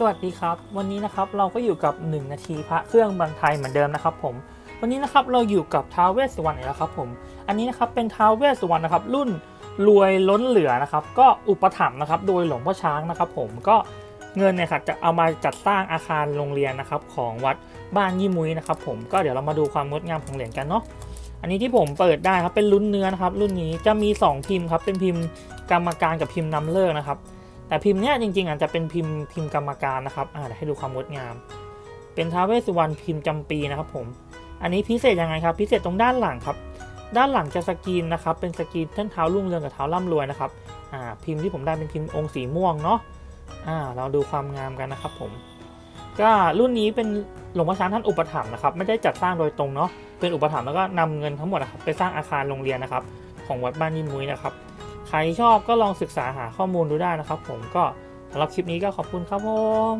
สวัสดีครับ วันนี้นะครับเราก็อยู่กับ 1 นาทีพระเครื่องบางไทยเหมือนเดิมนะครับผมวันนี้นะครับเราอยู่กับท้าวเวสสุวรรณอีกแล้วครับผมอันนี้นะครับเป็นท้าวเวสสุวรรณนะครับรุ่นรวยล้นเหลือนะครับก็อุปถัมภ์นะครับโดยหลวงพ่อช้างนะครับผมก็เงินเนี่ยครับจะเอามาจัดสร้างอาคารโรงเรียนนะครับของวัดบ้านยี่มุ้ยนะครับผมก็เดี๋ยวเรามาดูความงดงามของเหรียญกันเนาะอันนี้ที่ผมเปิดได้ครับเป็นรุ่นเนื้อนะครับรุ่นนี้จะมี 2 พิมพ์ครับเป็นพิมพ์กรรมการกับพิมพ์นำเลิกนะครับ แต่พิมพ์เนี้ยจริงๆอาจจะเป็นพิมพ์พิมพ์กรรมการนะครับอ่าให้ดูความงดงาม เป็นท้าวเวสสุวรรณพิมพ์จำปีนะครับผม อันนี้พิเศษยังไงครับ พิเศษตรงด้านหลังครับ ด้านหลังจะสกรีนนะครับ เป็นสกรีนท่านเท้ารุ่งเรืองกับเท้าร่ำรวยนะครับอ่าพิมพ์ที่ผมได้เป็นพิมพ์องค์สีม่วงเนาะอ่าเราดูความงามกันนะครับผม ก็รุ่นนี้เป็นหลวงพ่อช้างท่านอุปถัมภ์นะครับ ไม่ได้จัดสร้างโดยตรงเนาะ เป็นอุปถัมภ์แล้วก็นำเงินทั้งหมดนะครับไปสร้างอาคารโรงเรียนนะครับ ของวัดบ้านยิมุ้ยนะครับ ใครชอบก็ลองศึกษาหาข้อมูลดูได้นะครับผมก็สำหรับคลิปนี้ก็ขอบคุณครับผม